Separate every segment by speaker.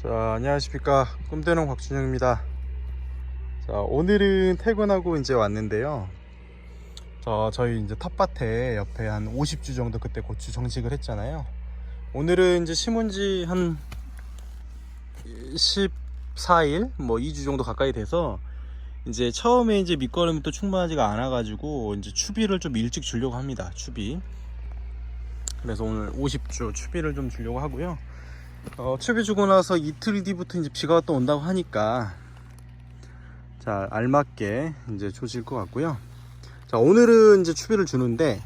Speaker 1: 자 안녕하십니까. 꿈대농 곽준영입니다. 자 오늘은 퇴근하고 이제 왔는데요. 자 저희 이제 텃밭에 옆에 한 50주 정도 그때 고추 정식을 했잖아요. 오늘은 이제 심은 지 한 14일 뭐 2주 정도 가까이 돼서 이제 처음에 이제 밑거름이 또 충분하지가 않아 가지고 이제 추비를 좀 일찍 주려고 합니다 추비. 그래서 오늘 50주 추비를 좀 주려고 하고요 어, 추비 주고 나서 이틀 뒤부터 이제 비가 또 온다고 하니까 자 알맞게 이제 조질 것 같고요. 자 오늘은 이제 추비를 주는데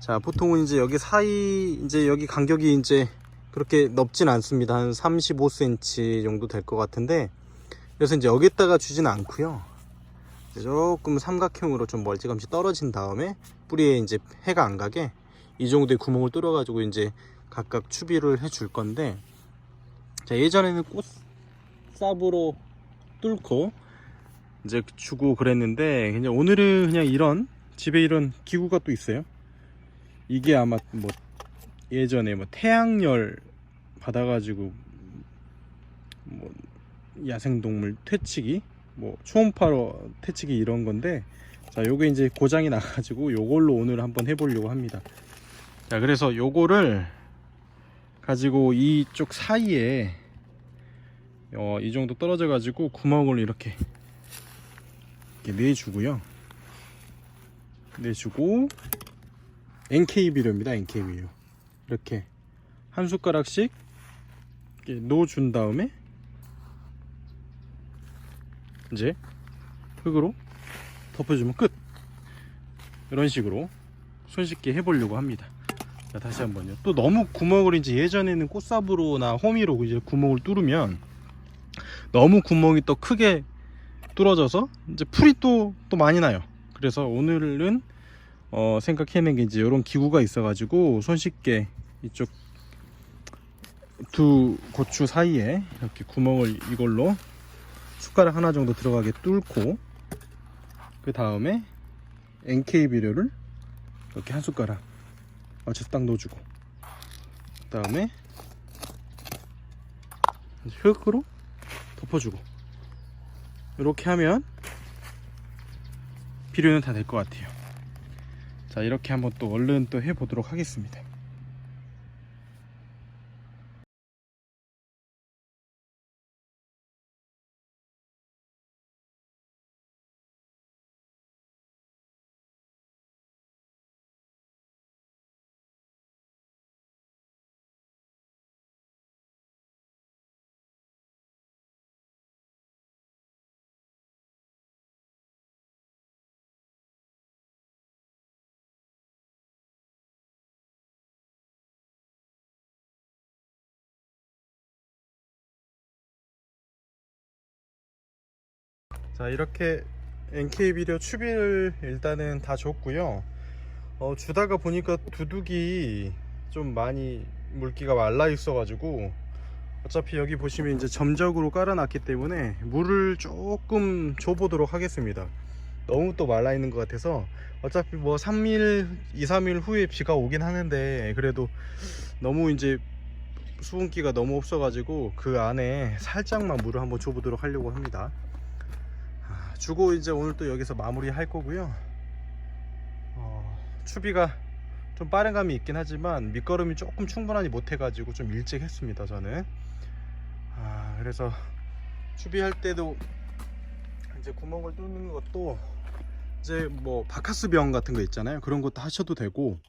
Speaker 1: 자 보통은 이제 여기 사이 이제 여기 간격이 이제 그렇게 넓진 않습니다. 한 35cm 정도 될 것 같은데 그래서 이제 여기다가 주진 않고요. 조금 삼각형으로 좀 멀찌감치 떨어진 다음에 뿌리에 이제 해가 안 가게 이 정도의 구멍을 뚫어 가지고 이제 각각 추비를 해 줄 건데 자 예전에는 꽃 삽으로 뚫고 이제 주고 그랬는데 그냥 오늘은 그냥 이런 집에 이런 기구가 또 있어요. 이게 아마 뭐 예전에 뭐 태양열 받아가지고 뭐 야생동물 퇴치기 뭐 초음파로 퇴치기 이런 건데 자 요게 이제 고장이 나가지고 요걸로 오늘 한번 해보려고 합니다. 자 그래서 요거를 가지고 이쪽 사이에 어, 이 정도 떨어져 가지고 구멍을 이렇게, 이렇게 내주고요. 내주고 NK 비료입니다 NK 비료. 이렇게 한 숟가락씩 놓아준 다음에 이제 흙으로 덮어주면 끝. 이런 식으로 손쉽게 해보려고 합니다 자 다시 한번요. 또 너무 구멍을 이제 예전에는 꽃삽으로나 호미로 이제 구멍을 뚫으면 너무 구멍이 또 크게 뚫어져서 이제 풀이 또, 또 많이 나요. 그래서 오늘은 어, 생각해낸 게 이제 이런 기구가 있어 가지고 손쉽게 이쪽 두 고추 사이에 이렇게 구멍을 이걸로 숟가락 하나 정도 들어가게 뚫고 그 다음에 NK 비료를 이렇게 한 숟가락 맞춰서 딱 넣어주고. 그 다음에 흙으로 덮어주고. 이렇게 하면 비료는 다 될 것 같아요. 자 이렇게 한번 또 얼른 또 해보도록 하겠습니다 자 이렇게 NK 비료 추비를 일단은 다 줬고요. 어, 주다가 보니까 두둑이 좀 많이 물기가 말라 있어 가지고 어차피 여기 보시면 이제 점적으로 깔아놨기 때문에 물을 조금 줘보도록 하겠습니다. 너무 또 말라 있는 것 같아서 어차피 뭐 3일 2, 3일 후에 비가 오긴 하는데 그래도 너무 이제 수분기가 너무 없어 가지고 그 안에 살짝만 물을 한번 줘보도록 하려고 합니다. 아, 주고 이제 오늘 또 여기서 마무리 할 거고요. 어, 추비가 좀 빠른 감이 있긴 하지만 밑거름이 조금 충분하지 못해 가지고 좀 일찍 했습니다 저는. 아, 그래서 추비할 때도 이제 구멍을 뚫는 것도 이제 뭐 바카스 병 같은 거 있잖아요. 그런 것도 하셔도 되고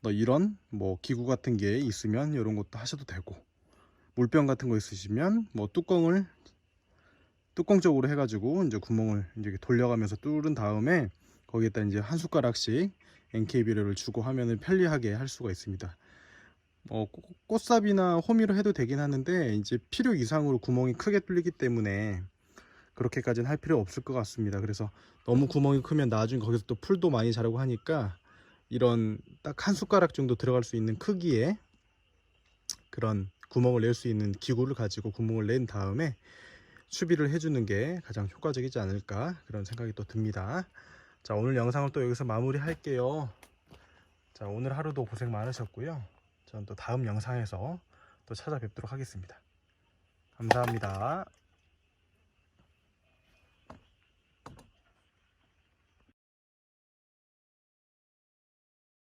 Speaker 1: 뭐 이런 뭐 기구 같은 게 있으면 이런 것도 하셔도 되고 물병 같은 거 있으시면 뭐 뚜껑을 뚜껑 쪽으로 해가지고 이제 구멍을 이제 돌려가면서 뚫은 다음에 거기에다 이제 한 숟가락씩 NK 비료를 주고 하면은 편리하게 할 수가 있습니다. 어, 꽃- 꽃삽이나 호미로 해도 되긴 하는데 이제 필요 이상으로 구멍이 크게 뚫리기 때문에 그렇게까지는 할 필요 없을 것 같습니다. 그래서 너무 구멍이 크면 나중에 거기서 또 풀도 많이 자라고 하니까 이런 딱 한 숟가락 정도 들어갈 수 있는 크기의 그런 구멍을 낼 수 있는 기구를 가지고 구멍을 낸 다음에 수비를 해주는 게 가장 효과적이지 않을까 그런 생각이 또 듭니다. 자 오늘 영상을 또 여기서 마무리 할게요. 자 오늘 하루도 고생 많으셨고요. 저는 또 다음 영상에서 또 찾아뵙도록 하겠습니다. 감사합니다.